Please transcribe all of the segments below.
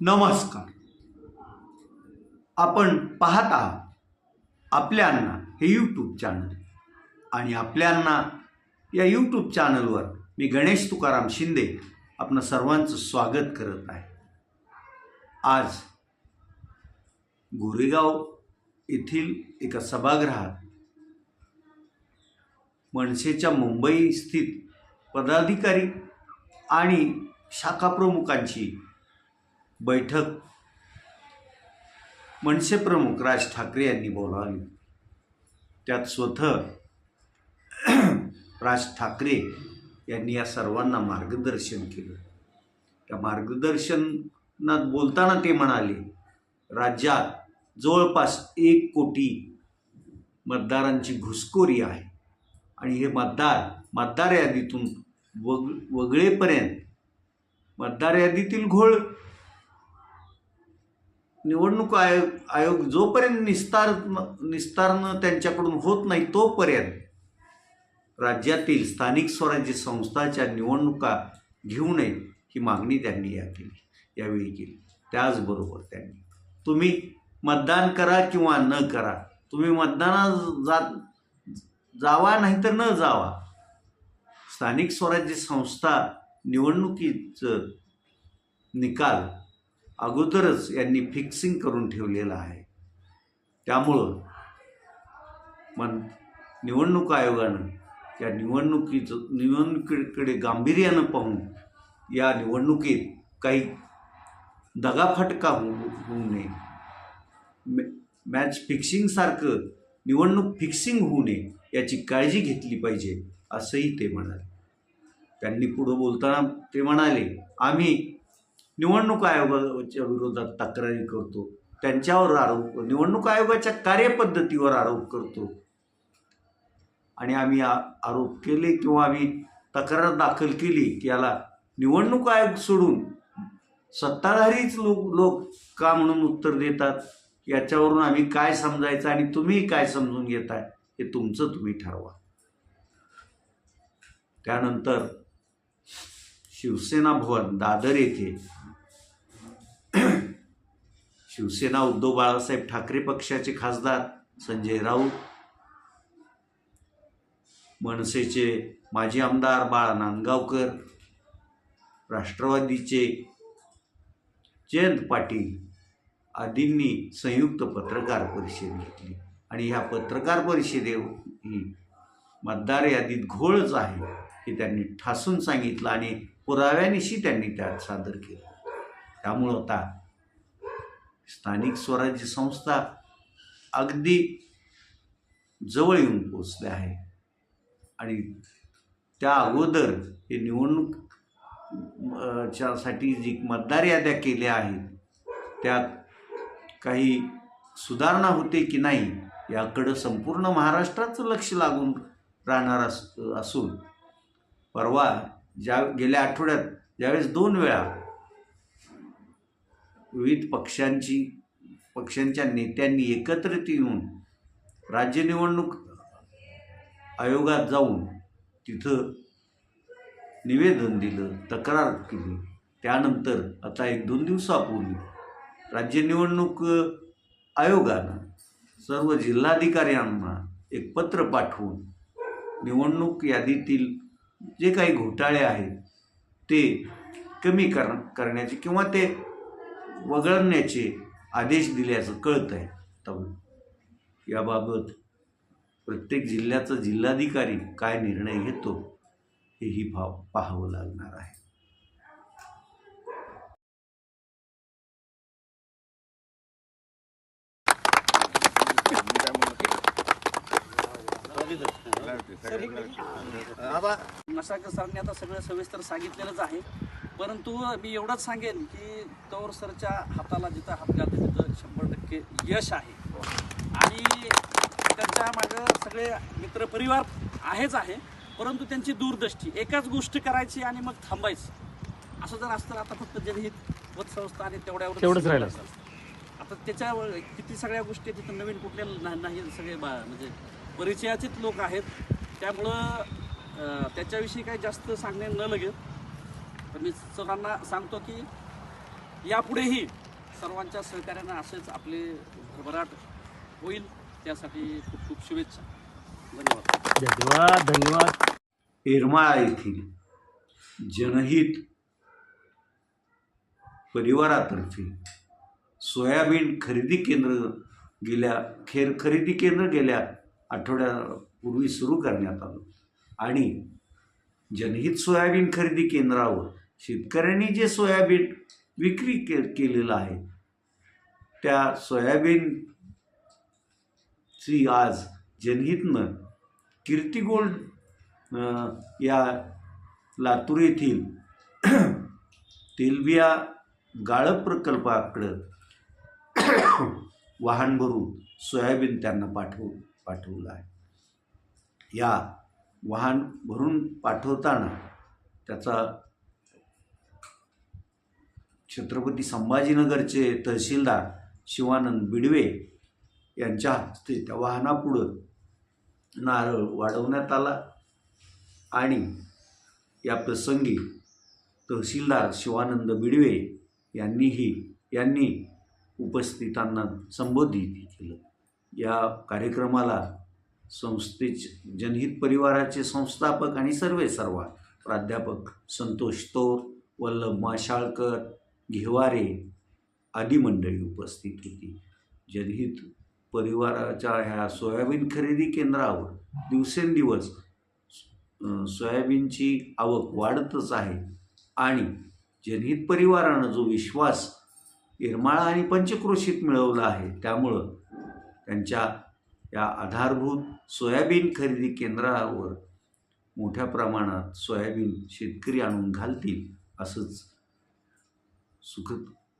नमस्कार. आपण पाहत आहात आपल्या अण्णा हे यूट्यूब चॅनल आणि आपल्या अण्णा या यूट्यूब चॅनलवर मी गणेश तुकाराम शिंदे आपलं सर्वांचं स्वागत करत आहे. आज गोरेगाव येथील एका सभागृहात मनसेच्या मुंबई स्थित पदाधिकारी आणि शाखाप्रमुखांची बैठक. मनसे प्रमुख राज ठाकरे यांनी बोलावली त्यात स्वतः. राज ठाकरे यांनी या सर्वांना मार्गदर्शन केलं. त्या मार्गदर्शनात बोलताना ते म्हणाले राज्यात जवळपास एक कोटी मतदारांची घुसखोरी आहे आणि हे मतदार मतदार यादीतून वग वगळेपर्यंत मतदार यादीतील घोळ निवडणूक आयोग आयोग जोपर्यंत निस्तार निस्तारणं त्यांच्याकडून होत नाही तोपर्यंत राज्यातील स्थानिक स्वराज्य संस्थाच्या निवडणुका घेऊ नये ही मागणी त्यांनी या केली यावेळी केली. त्याचबरोबर त्यांनी तुम्ही मतदान करा किंवा न करा तुम्ही मतदानात जात जावा नाहीतर न जावा. स्थानिक स्वराज्य संस्था निवडणुकीचं निकाल अगोदरच यांनी फिक्सिंग करून ठेवलेलं आहे. त्यामुळं मन निवडणूक आयोगानं या निवडणुकीचं निवडणुकीकडे गांभीर्यानं पाहून या निवडणुकीत काही दगाफटका होऊ होऊ नये. मॅ- मॅच फिक्सिंगसारखं निवडणूक फिक्सिंग होऊ नये याची काळजी घेतली पाहिजे असंही ते म्हणाले. त्यांनी पुढं बोलताना ते म्हणाले आम्ही निवडणूक आयोगाच्या विरोधात तक्रारी करतो. त्यांच्यावर आरोप निवडणूक आयोगाच्या कार्यपद्धतीवर आरोप करतो. आणि आम्ही आ आरोप केले किंवा आम्ही तक्रार दाखल केली की याला निवडणूक आयोग सोडून सत्ताधारीच लोक लोक का म्हणून उत्तर देतात? याच्यावरून आम्ही काय समजायचं आणि तुम्ही काय समजून घेताय? हे तुमचं तुम्ही ठरवा. त्यानंतर शिवसेना भवन दादर येथे शिवसेना उद्धव बाळासाहेब ठाकरे पक्षाचे खासदार संजय राऊत मनसेचे माजी आमदार बाळा नांदगावकर राष्ट्रवादीचे जयंत पाटील आदींनी संयुक्त पत्रकार परिषद घेतली. आणि ह्या पत्रकार परिषदे ही मतदार यादीत घोळच आहे हे त्यांनी ठासून सांगितलं आणि पुराव्यानिशी त्यांनी त्यात सादर केलं. त्यामुळं आता स्थानिक स्वराज्य संस्था अगदी जवळ येऊन पोचल्या आहे. आणि त्या अगोदर हे निवडणूक च्यासाठी जी मतदार याद्या केल्या आहेत त्यात काही सुधारणा होते की नाही याकडं संपूर्ण महाराष्ट्राचं लक्ष लागून राहणार अस असून परवा ज्या गेल्या आठवड्यात ज्यावेळेस दोन वेळा विविध पक्षांची पक्षांच्या नेत्यांनी एकत्रित येऊन राज्य निवडणूक आयोगात जाऊन तिथं निवेदन दिलं तक्रार केली. त्यानंतर आता एक दोन दिवसापूर्वी राज्य निवडणूक आयोगानं सर्व जिल्हाधिकाऱ्यांना एक पत्र पाठवून निवडणूक यादीतील जे काही घोटाळे आहेत ते कमी कर करण्याचे किंवा ते वगळण्याचे आदेश दिल्याचं कळत आहे तर याबाबत प्रत्येक जिल्ह्याचा जिल्हाधिकारी काय निर्णय घेतो हेही भाव पाहावं लागणार आहे. मशागत सरांनी आता सगळं सविस्तर सांगितलेलंच आहे. परंतु मी एवढंच सांगेन की तौर सरच्या हाताला जिथं हात घालतो तिथं शंभर टक्के यश आहे. आणि त्यांच्या मागं सगळे मित्रपरिवार आहेच आहे परंतु त्यांची दूरदृष्टी एकाच गोष्ट करायची आणि मग थांबायचं. असं जर असतं आता फक्त जनहित पतसंस्था आणि तेवढ्यावर तेवढंच राहिलं आता त्याच्यावर किती सगळ्या गोष्टी तिथं नवीन कुठल्या नाही सगळे बा- म्हणजे परिचयाचेच लोक आहेत. त्यामुळं त्याच्याविषयी काही जास्त सांगणे न लगेल तर मी सरांना सांगतो की यापुढेही सर्वांच्या सहकार्यानं असेच आपले भरभराट होईल. त्यासाठी खूप खूप शुभेच्छा. धन्यवाद. धन्यवाद धन्यवाद. येरमाळा येथील जनहित परिवारातर्फे सोयाबीन खरेदी केंद्र गेल्या खेर खरेदी केंद्र गेल्या आठवड्यापूर्वी सुरू करण्यात आलं. आणि जनहित सोयाबीन खरेदी केंद्रावर शेतकऱ्यांनी जे सोयाबीन विक्री के केलेलं आहे त्या सोयाबीनची आज जनहितनं कीर्ती गोल्ड या लातूर येथील तेलबिया गाळप प्रकल्पाकडं वाहन भरून सोयाबीन त्यांना पाठव पाठवलं आहे. या वाहन भरून पाठवताना त्याचा छत्रपती संभाजीनगरचे तहसीलदार शिवानंद बिडवे यांच्या हस्ते त्या वाहनापुढं नारळ वाढवण्यात आला आणि या प्रसंगी तहसीलदार शिवानंद बिडवे यांनीही यांनी उपस्थितांना संबोधित केलं. या कार्यक्रमाला संस्थेचे जनहित परिवाराचे संस्थापक आणि सर्वे सर्व प्राध्यापक संतोष तोर वल्लभ माशाळकर घेवारे आदी मंडळी उपस्थित होती. जनहित परिवाराच्या ह्या सोयाबीन खरेदी केंद्रावर दिवसेंदिवस सोयाबीनची आवक वाढतच आहे आणि जनहित परिवारानं जो विश्वास येरमाळा आणि पंचक्रोशीत मिळवला आहे त्यामुळं त्यांच्या या आधारभूत सोयाबीन खरेदी केंद्रावर मोठ्या प्रमाणात सोयाबीन शेतकरी आणून घालतील असंच सुख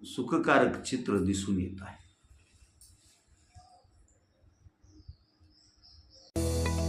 सुखकारक चित्र दिसून येत आहे.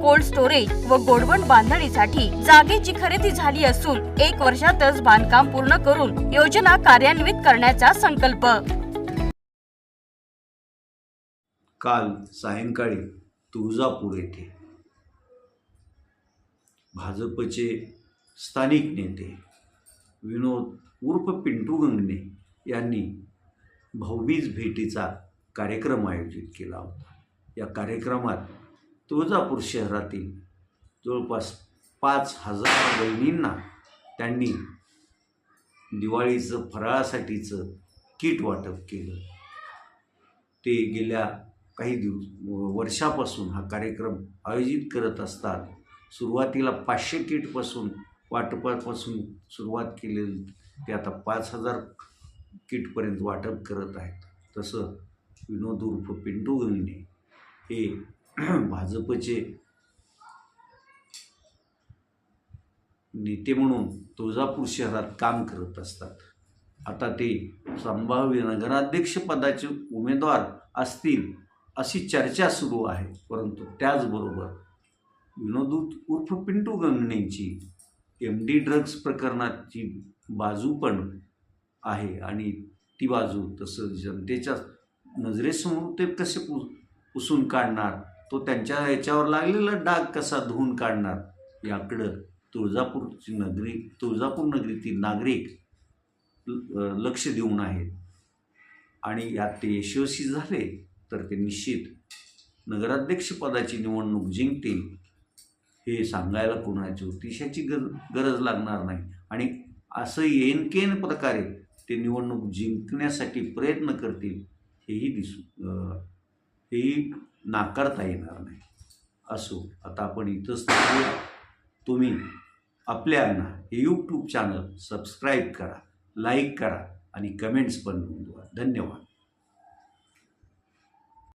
कोल्ड स्टोरेज व गोडवण बांधणीसाठी जागेची खरेदी झाली असून एक वर्षातच बांधकाम पूर्ण करून योजना कार्यान्वित करण्याचा संकल्प. काल सायंकाळी तुळजापूर येथे भाजपचे स्थानिक नेते विनोद उर्फ पिंटू गंगणे यांनी भाऊबीज भेटीचा कार्यक्रम आयोजित केला होता. या कार्यक्रमात तुळजापूर शहरातील जवळपास पाच हजार बहिणींना त्यांनी दिवाळीचं फराळासाठीचं किट वाटप केलं. ते गेल्या काही दिवस वर्षापासून हा कार्यक्रम आयोजित करत असतात. सुरुवातीला पाचशे किटपासून वाटपापासून सुरुवात केलेली ते आता पाच हजार किटपर्यंत वाटप करत आहेत. तसं विनोद उर्फ पिंटू गंगणे हे भाजपचे नेते म्हणून तुळजापूर शहरात काम करत असतात. आता ते संभाव्य नगराध्यक्षपदाचे उमेदवार असतील अशी चर्चा सुरू आहे. परंतु त्याचबरोबर विनोद उर्फ पिंटू गंगणेंची एम डी ड्रग्ज प्रकरणाची बाजू पण आहे आणि ती बाजू तसं जनतेच्या नजरेसमोर ते कसे पुसून काढणार तो त्यांच्या याच्यावर लागलेला डाग कसा धुवून काढणार? याकडं तुळजापूरची नगरी तुळजापूर नगरीतील नागरिक ल- लक्ष देऊन आहेत. आणि यात ते यशस्वी झाले तर ते निश्चित नगराध्यक्षपदाची निवडणूक जिंकतील हे सांगायला कोणा अतिशयाची गर गरज लागणार नाही. आणि असं येनकेन प्रकारे ते निवडणूक जिंकण्यासाठी प्रयत्न करतील हेही दिसू हेही नाकारता येणार नाही. असो आता आपण इथंच थांबूया तुम्ही आपल्यांना हे यूट्यूब चॅनल सबस्क्राईब करा लाईक करा आणि कमेंट्स पण नोंदवा. धन्यवाद.